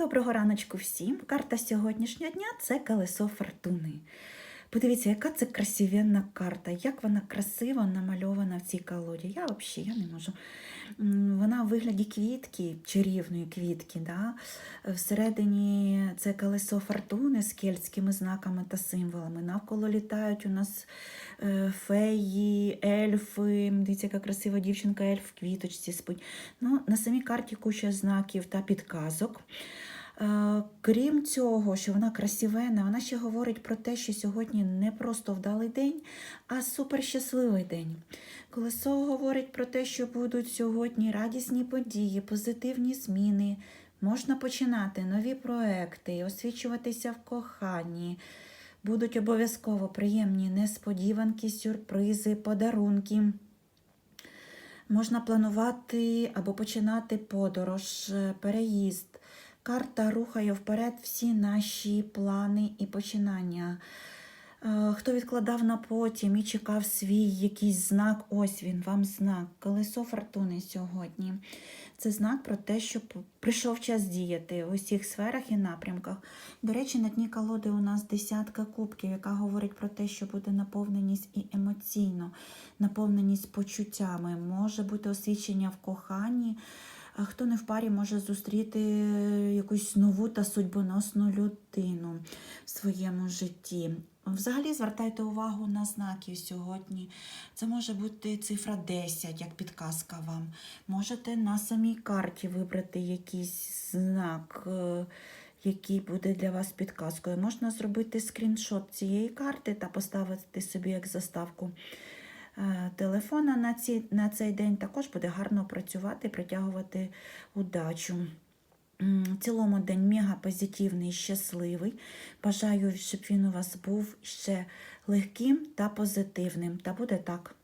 Доброго раночку всім. Карта сьогоднішнього дня це колесо фортуни. Подивіться, яка це красивенна карта, як вона красиво намальована в цій колоді. Я взагалі я не можу. Вона в вигляді квітки, чарівної квітки. Да? Всередині це колесо фортуни з кельтськими знаками та символами. Навколо літають у нас е, феї, ельфи. Дивіться, яка красива дівчинка, ельф в квіточці спить. Ну, на самій карті куча знаків та підказок. Е, Крім цього, що вона красивена, вона ще говорить про те, що сьогодні не просто вдалий день, а суперщасливий день. Колесо говорить про те, що будуть сьогодні радісні події, позитивні зміни. Можна починати нові проекти, освічуватися в коханні. Будуть обов'язково приємні несподіванки, сюрпризи, подарунки. Можна планувати або починати подорож, е, переїзд. Карта рухає вперед всі наші плани і починання. Е, Хто відкладав на потім і чекав свій якийсь знак, ось він, вам знак. Колесо фортуни сьогодні. Це знак про те, що прийшов час діяти в усіх сферах і напрямках. До речі, на дні колоди у нас десятка кубків, яка говорить про те, що буде наповненість і емоційно, наповненість почуттями, може бути освічення в коханні. А хто не в парі може зустріти якусь нову та судьбоносну людину в своєму житті. Взагалі звертайте увагу на знаки сьогодні. Це може бути цифра 10, як підказка вам. Можете на самій карті вибрати якийсь знак, е, який буде для вас підказкою. Можна зробити скріншот цієї карти та поставити собі як заставку телефона на, ці, на цей день. Також буде гарно працювати, притягувати удачу. В цілому день мега позитивний, щасливий. Бажаю, щоб він у вас був ще легким та позитивним. Та буде так.